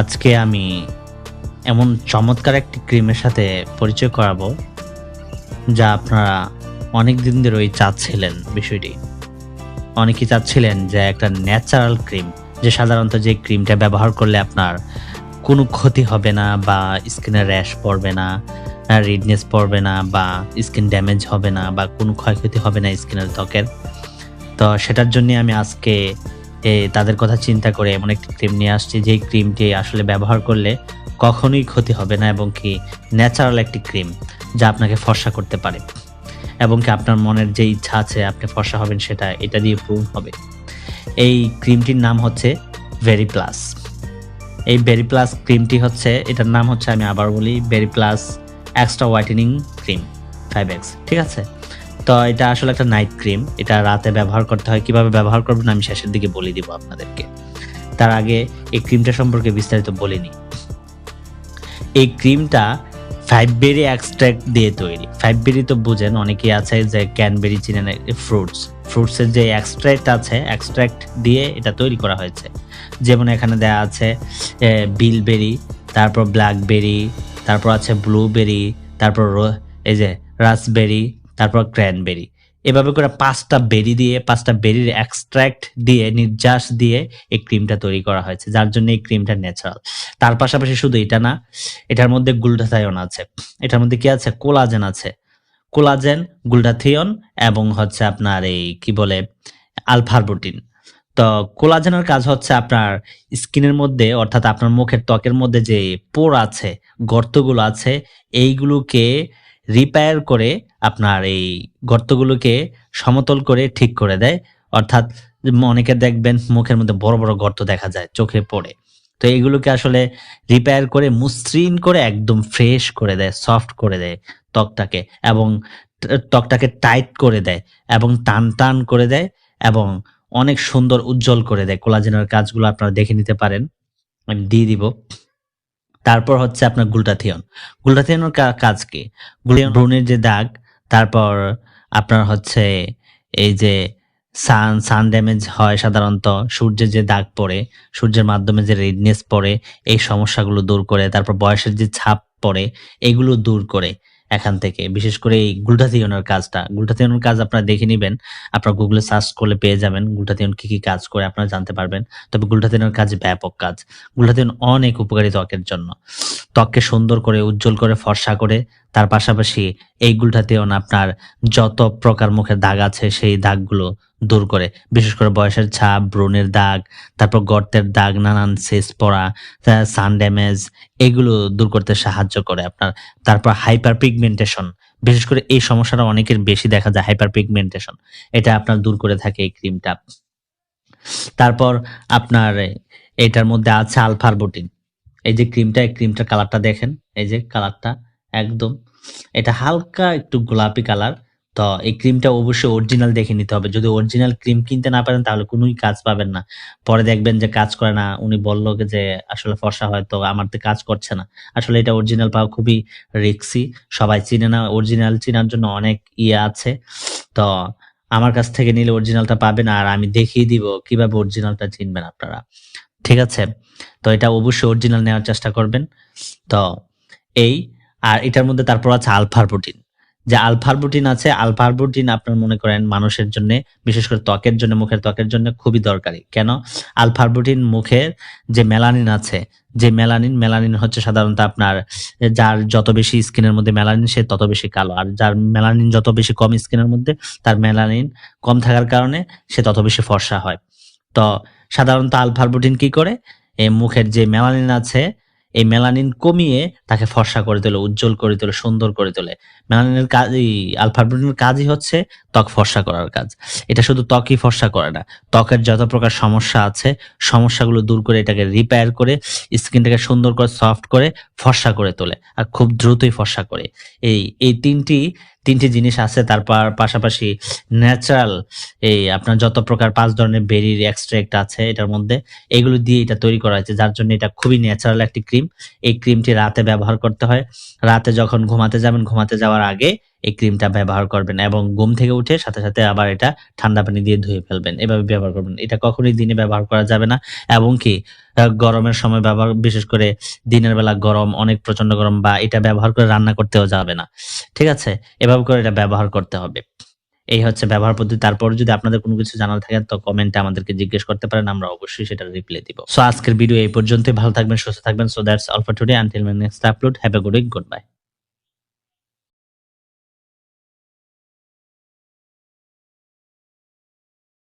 আজকে আমি এমন চমৎকার একটি ক্রিমের সাথে পরিচয় করাবো, যা আপনারা অনেক দিন ধরেই চাচ্ছিলেন বিষয়টি। অনেকেই চাচ্ছিলেন যে একটা ন্যাচারাল ক্রিম যে সাধারণত যে ক্রিমটা ব্যবহার করলে আপনার কোনো ক্ষতি হবে না বা স্কিনে র্যাশ পড়বে না রিডনেস পড়বে না বা স্কিন ড্যামেজ হবে না বা কোনো ক্ষয়ক্ষতি হবে না স্কিনের ত্বকের। তো সেটার জন্য আমি আজকে তাদের কথা চিন্তা করে এমন একটি ক্রিম নিয়ে আসছি যেই ক্রিমটি আসলে ব্যবহার করলে কখনোই ক্ষতি হবে না এবং কি ন্যাচারাল একটি ক্রিম যা আপনাকে ফর্সা করতে পারে এবং কি আপনার মনের যে ইচ্ছা আছে আপনি ফর্সা হবেন সেটা, এটা দিয়ে পূরণ হবে। এই ক্রিমটির নাম হচ্ছে ভেরি প্লাস এই বেরি প্লাস ক্রিমটি হচ্ছে, এটার নাম হচ্ছে আমি আবার বলি berry plus extra whitening cream five X ঠিক আছে? তো এটা আসলে একটা নাইট ক্রিম এটা রাতে ব্যবহার করতে হয়। কীভাবে ব্যবহার করবেন আমি শেষের দিকে বলে দিব আপনাদেরকে। তার আগে এই ক্রিমটা সম্পর্কে বিস্তারিত বলিনি এই ক্রিমটা ফাইভ বেরি এক্সট্রাক্ট দিয়ে তৈরি। ফাইভ বেরি তো বুঝেন, অনেকেই আছে যে ক্যানবেরি চিনেন ফ্রুটস ফ্রুটসের যে এক্সট্রাক্ট আছে এক্সট্রাক্ট দিয়ে এটা তৈরি করা হয়েছে। যেমন এখানে দেওয়া আছে বিলবেরি তারপর ব্ল্যাকবেরি তারপর আছে ব্লুবেরি তারপর এই যে রাসবেরি তারপর ক্র্যানবেরি এভাবে করে পাঁচটা বেরি দিয়ে, পাঁচটা বেরির এক্সট্রাক্ট দিয়ে, নির্যাস দিয়ে এই ক্রিমটা তৈরি করা হয়েছে, যার জন্য এই ক্রিমটা ন্যাচারাল তার পাশাপাশি শুধু এটা না, এটার মধ্যে গ্লুটাথায়ন আছে। এটার মধ্যে কি আছে? কোলাজেন আছে। কোলাজেন গ্লুটাথিয়ন এবং হচ্ছে আপনার এই কি বলে আলফারবুটিন তো কোলাজেনের কাজ হচ্ছে আপনার স্কিনের মধ্যে, অর্থাৎ আপনার মুখের ত্বকের মধ্যে যে পোর আছে, গর্তগুলো আছে, এইগুলোকে রিপেয়ার করে আপনার এই গর্তগুলোকে সমতল করে ঠিক করে দেয়। অর্থাৎ অনেকে দেখবেন মুখের মধ্যে বড় বড় গর্ত দেখা যায়, চোখে পড়ে। তো এগুলোকে আসলে রিপেয়ার করে, মসৃণ করে একদম ফ্রেশ করে দেয় সফট করে দেয় ত্বকটাকে এবং ত্বকটাকে টাইট করে দেয় এবং টান টান করে দেয় এবং অনেক সুন্দর উজ্জ্বল করে দেয়। কোলাজেনের কাজগুলো আপনারা দেখে নিতে পারেন। আমি দিয়ে দিব। তারপর হচ্ছে আপনার গ্লুটাথিয়ন। গ্লুটাথিয়নের কাজ কি? গ্লুটাথিয়ন ভ্রূণের যে দাগ, তারপর আপনার হচ্ছে এই যে সান সান ড্যামেজ হয় সাধারণত, সূর্যের যে দাগ পড়ে, সূর্যের মাধ্যমে যে রেডনেস পড়ে, এই সমস্যাগুলো দূর করে, তারপর বয়সের যে ছাপ পড়ে, এগুলো দূর করে। এখান থেকে। বিশেষ করে এই গুলটাথিয়নের কাজটা। গুলটাথিয়নের কাজ আপনারা দেখে নেবেন। আপনারা গুগলে সার্চ করলে পেয়ে যাবেন গুলটাথিয়ন কি কি কাজ করে আপনারা জানতে পারবেন। তবে গুলটাথিয়নের কাজ ব্যাপক কাজ। গুলটাথিয়ন অনেক উপকারী ত্বকের জন্য। ত্বককে সুন্দর করে, উজ্জ্বল করে, ফর্সা করে, তার পাশাপাশি এই গুলটাথিয়ন আপনার যত প্রকার মুখের দাগ আছে সেই দাগগুলো দূর করে। বিশেষ করে বয়সের ছাপ ব্রণের দাগ, তারপর গর্তের দাগ, নানান সেচ পড়া সান ড্যামেজ, এগুলো দূর করতে সাহায্য করে আপনার। তারপর হাইপার পিগমেন্টেশন বিশেষ করে এই সমস্যাটা অনেকের বেশি দেখা যায় হাইপার পিগমেন্টেশন এটা আপনার দূর করে থাকে এই ক্রিমটা। তারপর আপনার এটার মধ্যে আছে আলফারবুটিন। এই যে ক্রিমটা, এই ক্রিমটার কালারটা দেখেন। এই যে কালারটা একদম। এটা হালকা একটু গোলাপি কালার। তো এই ক্রিমটা অবশ্যই অরিজিনাল দেখে নিতে হবে। যদি অরিজিনাল ক্রিম কিনতে না পারেন, তাহলে কোনোই কাজ পাবেন না। পরে দেখবেন যে কাজ করে না, উনি বলল যে, আসলে ফর্সা হয় তো, আমার তো কাজ করছে না। আসলে এটা অরিজিনাল পাওয়া খুবই রিক্সি সবাই চিনে না অরিজিনাল চেনার জন্য অনেক ইয়ে আছে। তো আমার কাছ থেকে নিলে অরিজিনালটা পাবেন আর আমি দেখিয়ে দিব কীভাবে অরিজিনালটা চিনবেন আপনারা। ঠিক আছে? তো এটা অবশ্যই অরিজিনাল নেওয়ার চেষ্টা করবেন। তো এই, আর এটার মধ্যে তারপর আছে আলফারবুটিন যে আলফারবুটিন আছে, আলফারবুটিন আপনার মনে করেন মানুষের জন্য, বিশেষ করে ত্বকের জন্য, মুখের ত্বকের জন্য খুবই দরকারি। কেন? আলফারবুটিন মুখের যে মেলানিন আছে, যে মেলানিন মেলানিন হচ্ছে সাধারণত আপনার, যার যত বেশি স্কিনের মধ্যে মেলানিন, সে তত বেশি কালো। আর যার মেলানিন যত বেশি কম স্কিনের মধ্যে, তার মেলানিন কম থাকার কারণে সে তত বেশি ফর্সা হয়। তো সাধারণত আলফারবুটিন কি করে? এই মুখের যে মেলানিন আছে, এই মেলানিন কমিয়ে তাকে ফর্সা করে তোলে, উজ্জ্বল করে তোলে, সুন্দর করে তোলে। মেলানিনের কাজ এই কাজই হচ্ছে ত্বক ফর্সা করার কাজ। এটা শুধু ত্বকই ফর্সা করে না, ত্বকের যত প্রকার সমস্যা আছে, সমস্যাগুলো দূর করে এটাকে রিপেয়ার করে, স্কিনটাকে সুন্দর করে সফট করে ফর্সা করে তোলে আর খুব দ্রুতই ফর্সা করে। এই এই তিনটি তিনটি জিনিস আছে তারপর পাশাপাশি ন্যাচারাল এই আপনার যত প্রকার পাঁচ ধরনের বেরির এক্সট্রাক্ট আছে এটার মধ্যে, এগুলো দিয়ে এটা তৈরি করা হয়েছে, যার জন্য এটা খুবই ন্যাচারাল একটি ক্রিম এই ক্রিমটি রাতে ব্যবহার করতে হয়। রাতে যখন ঘুমাতে যাবেন, ঘুমাতে যাওয়ার যাওয়ার আগে এই ক্রিমটা ব্যবহার করবেন এবং ঘুম থেকে উঠে সাথে সাথে আবার এটা ঠান্ডা পানি দিয়ে ধুয়ে ফেলবেন। এভাবে ব্যবহার করবেন। এটা কখনোই দিনে ব্যবহার করা যাবে না এবং কি গরমের সময় ব্যবহার, বিশেষ করে দিনের বেলা গরম, অনেক প্রচণ্ড গরম বা এটা ব্যবহার করে রান্না করতেও যাবে না। ঠিক আছে? এভাবে করে এটা ব্যবহার করতে হবে। এই হচ্ছে ব্যবহার পদ্ধতি। তারপর যদি আপনাদের কোনো কিছু জানার থাকে, তো কমেন্টে আমাদেরকে জিজ্ঞেস করতে পারেন, আমরা অবশ্যই সেটা রিপ্লাই দিব। সো আজকের ভিডিও এই পর্যন্তই। ভালো থাকবেন, সুস্থ থাকবেন। So that's all for today until my next upload have a good week good bye